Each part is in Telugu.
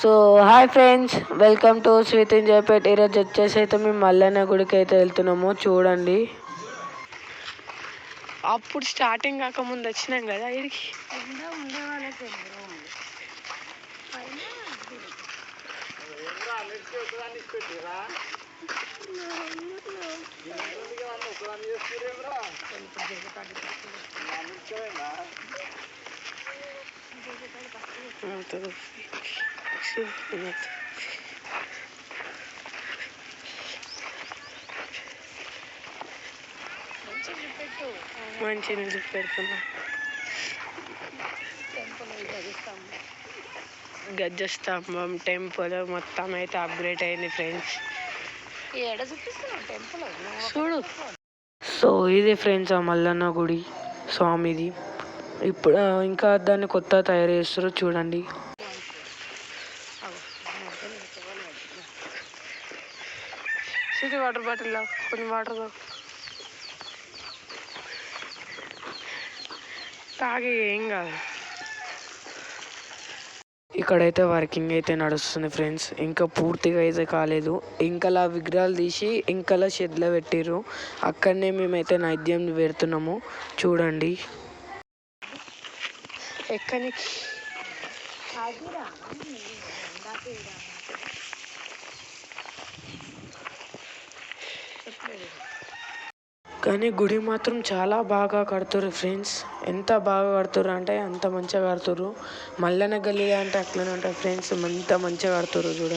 So hi friends welcome to స్వీత్ ఎంజాయ్పేట్ ఈరోజు వచ్చేసి అయితే మేము మల్లన్న గుడికి అయితే వెళ్తున్నాము. చూడండి. అప్పుడు స్టార్టింగ్ కాకముందు వచ్చినాం కదా ఇడికి మంచిగా చూసి పెడుతున్నా గజ్జ స్తంభం టెంపుల్ మొత్తం అయితే అప్గ్రేడ్ అయింది ఫ్రెండ్స్ చూడు. సో ఇది ఫ్రెండ్స్ ఆ మల్లన్న గుడి స్వామిది. ఇప్పుడు ఇంకా దాన్ని కొత్త తయారు చేస్తారు చూడండి సిటీ వాటర్ బాటిల్ కొన్ని వాటర్ తాగు తాగే ఏం కాదు. ఇక్కడైతే వర్కింగ్ అయితే నడుస్తుంది ఫ్రెండ్స్. ఇంకా పూర్తిగా అయితే కాలేదు. ఇంకలా విగ్రహాలు తీసి ఇంకలా షెడ్లో పెట్టిర్రు. అక్కడనే మేమైతే నైద్యం పెడుతున్నాము. చూడండి. ఎక్కనికి కానీ గుడి మాత్రం చాలా బాగా కడుతుర్రు ఫ్రెండ్స్. ఎంత బాగా కడుతుర్రు అంటే అంత మంచిగా కడుతుర్రు. మల్లెన గల్లీ అంటే అట్లనే ఉంటుంది ఫ్రెండ్స్. అంత మంచిగా కడుతుర్రు చూడండి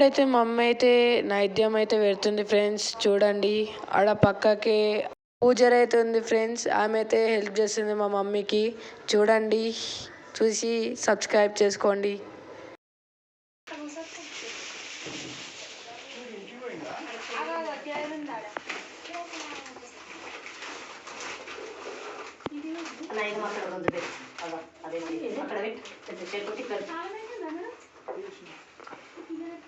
ఇప్పుడైతే మా అమ్మ అయితే నైద్యం అయితే పెడుతుంది ఫ్రెండ్స్ చూడండి. ఆడ పక్కకి పూజర్ అయితే ఉంది ఫ్రెండ్స్ ఆమె అయితే హెల్ప్ చేస్తుంది మా మమ్మీకి. చూడండి చూసి సబ్స్క్రైబ్ చేసుకోండి. ఐదు అక్కడ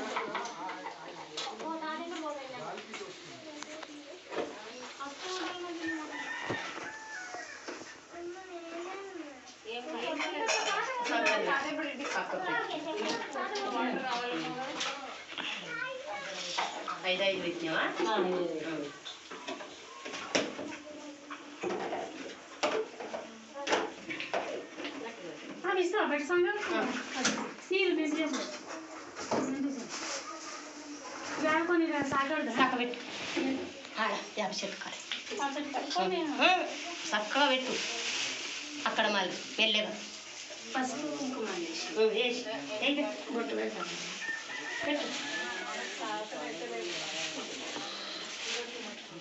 ఐదు పెట్టినావా చక్క పెట్టు ఆడ యాభై చెట్టు కాడ చక్కగా పెట్టు అక్కడ మళ్ళీ వెళ్ళేగా పసుపు కుంకుమ వేసి వేసి ఏయ్ పెట్టు. బొట్టు పెడతాం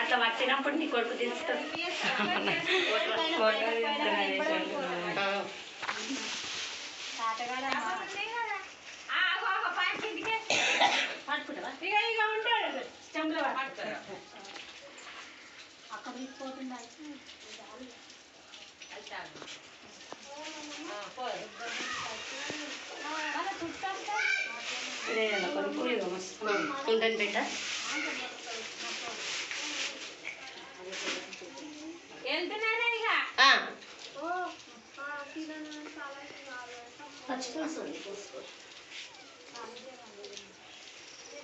అట్లా పట్టినప్పుడు నీ కొడుకు తీస్తాడు. ఫోటో తీస్తున్నాడు. ఆ. కొన్ని పూలు మస్తు ఉండండి బిడ్డ ఆ. పచ్చిపులుసు.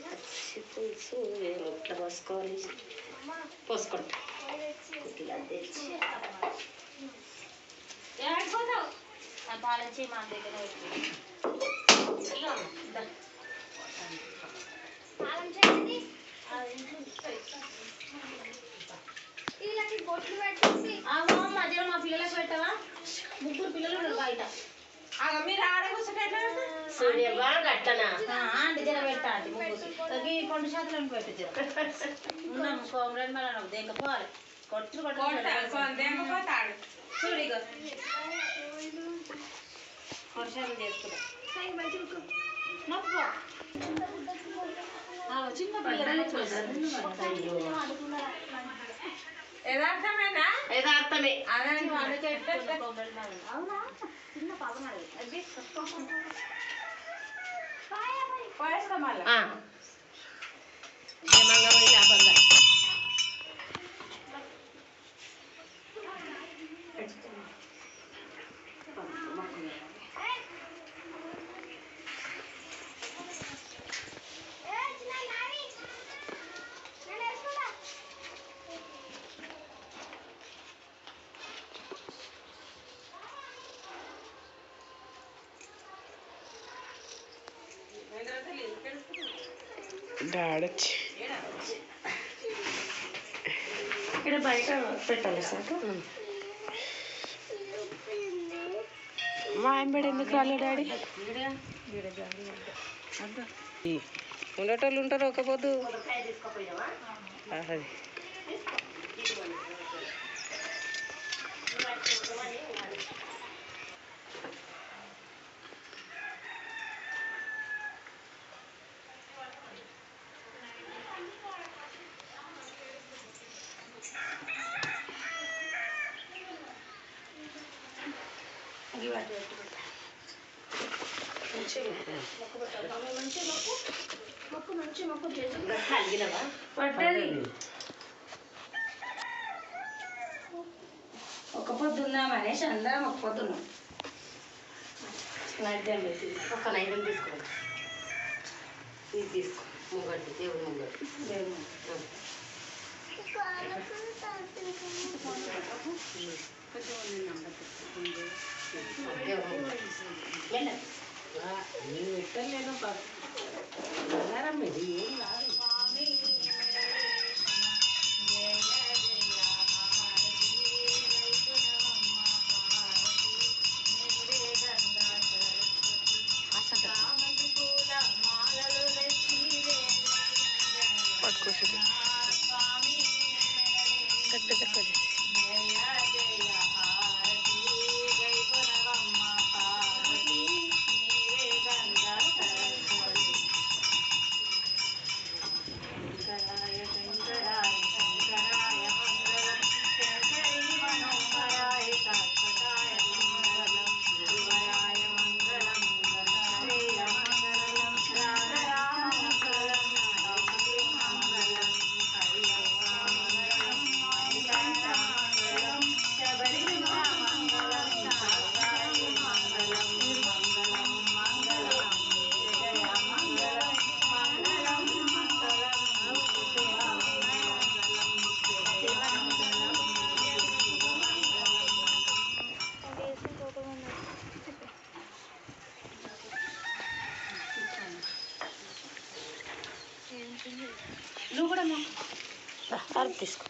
పచ్చిపులుసు ఇట్లా పోసుకోవాలి? పోసుకుంటా. ఇట్లా తెచ్చి. పాలచ్చి మా దగ్గర ఇదిగో, దా. మధ్యలో మా పిల్లలకు పెట్టవా? ముగ్గురు పిల్లలు ఉన్నారు బయట. సూర్యవ్వ గట్టనా ఆంటీ జర పెట్టా ఆంటీ ముగ్గురు. ఈ కొండ శాతం పెట్టు జర దేకపోవాలి కొట్టు చూడు ఇగో. చేసుకున్నా చిన్న పిల్లలు యథార్థమే అవునా చిన్న పాప ఆ. ఏమంగా పోయి డాడొచ్చి ఇక్కడ బయట పెట్టాలి సార్. మా ఆయన ఎందుకు రాలే డాడీ? ఉండేటోళ్ళు ఉంటారు ఒక పొద్దు అది కలిగినవా ఒక పొద్దు ఉందామనేసి అందరం ఒక పొద్దున్నాం నైవేద్యం పెట్టి ఒక నైవేద్యం తీసుకోండి ఇది తీసుకో. ముంగడి దేవుడు ముంగడి దేవుడు ah, ni meterle para, para a medir. తీసుకో.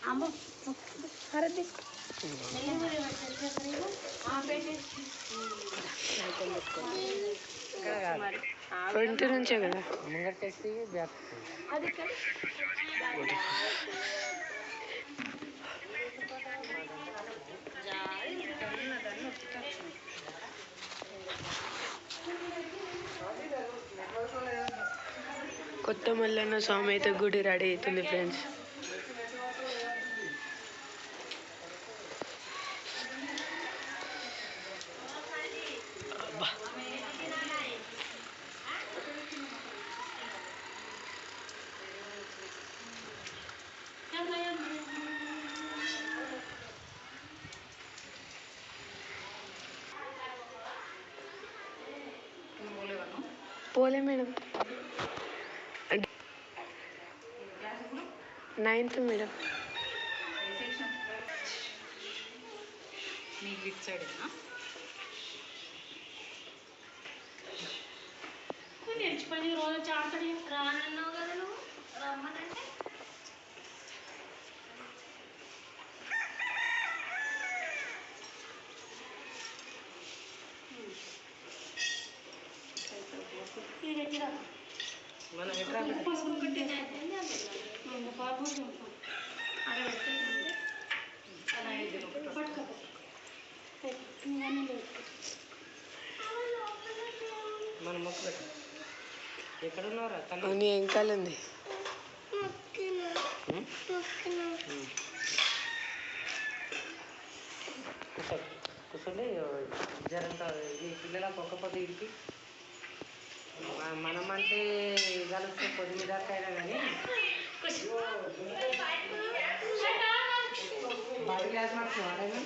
ఫ్రంట్ నుంచే కదా. కొత్త మల్లన్న స్వామి అయితే గుడి రెడీ అవుతుంది ఫ్రెండ్స్ పోలే మేడం. Ninth madam. నేర్చుకొని రోజు చాటడి రానన్నావు కదా నువ్వు? రమ్మనంటే? ఏం వెనకాలంది కూర్చోండి జరంతా ఈ పిల్లలకు ఒక్క పొద్దు ఇడికి మనం అంటే కలిస్తే పొద్దు దాకా అయినా కానీ బాడీ గ్లాస్ మార్క్స్ వాడైనా